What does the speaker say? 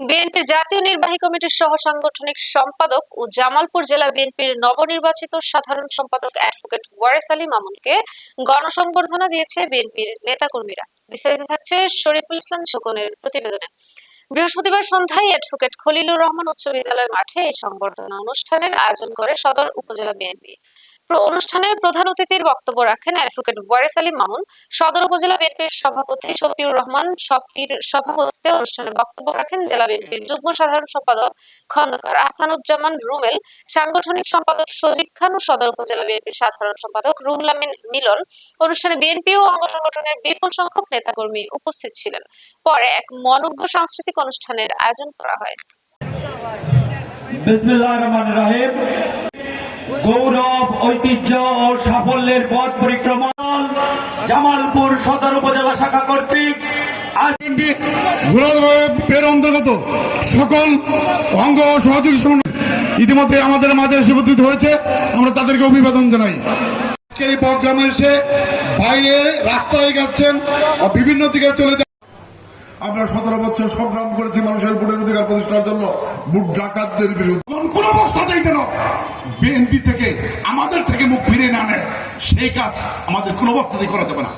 বিএনপির জাতীয় নির্বাহী কমিটির সহ সাংগঠনিক সম্পাদক ও জামালপুর জেলা বিএনপির নবনির্বাচিত সাধারণ সম্পাদক অ্যাডভোকেট ওয়ারেস আলী মামুনকে গণসংবর্ধনা দিয়েছে বিএনপির নেতাকর্মীরা। বিস্তারিত থাকছে শরীফুল ইসলাম শোকনের প্রতিবেদনে। বৃহস্পতিবার সন্ধ্যায় অ্যাডভোকেট খলিলুর রহমান উচ্চ বিদ্যালয় মাঠে এই সংবর্ধনা অনুষ্ঠানের আয়োজন করে সদর উপজেলা বিএনপি। অনুষ্ঠানে প্রধান অতিথির বক্তব্য রাখেন অ্যাডভোকেট ওয়ারেস আলী মামুন। সদর উপজেলা বিএনপির সভাপতি শফিউর রহমান শফির সভাপতিত্বে অনুষ্ঠানে বক্তব্য রাখেন জেলা বিএনপির যুগ্ম সাধারণ সম্পাদক খন্দকার আহসানুজ্জামান রুমেল, সাংগঠনিক সম্পাদক সজীব খান ও সদর উপজেলা বিএনপির সাধারণ সম্পাদক রুহুল মিলন। অনুষ্ঠানে বিএনপি ও অঙ্গ সংগঠনের বিপুল সংখ্যক নেতাকর্মী উপস্থিত ছিলেন। পরে এক মনোজ্ঞ সাংস্কৃতিক অনুষ্ঠানের আয়োজন করা হয়। বিসমিল্লাহ রহমান রাহিম। গৌরব ঐতিহ্য ও সাফল্যের পথ পরিক্রমা জামালপুর সদর উপজেলা শাখা কর্তৃক সহযোগী আমাদের মাঝে হয়েছে। আমরা তাদেরকে অভিবাদন জানাই। আজকের বাইরে রাস্তায় যাচ্ছেন বিভিন্ন দিকে চলে আমরা সতেরো বছর সংগ্রাম করেছি মানুষের ভোটের অধিকার প্রতিষ্ঠার জন্য। ভোট ডাকাতদের বিরুদ্ধে। কোন অবস্থা অবস্থাতেই যেন বিএনপি থেকে আমাদের থেকে মুখ ফিরে না সেই কাজ আমাদের কোন অবস্থাতেই করা যাবে না।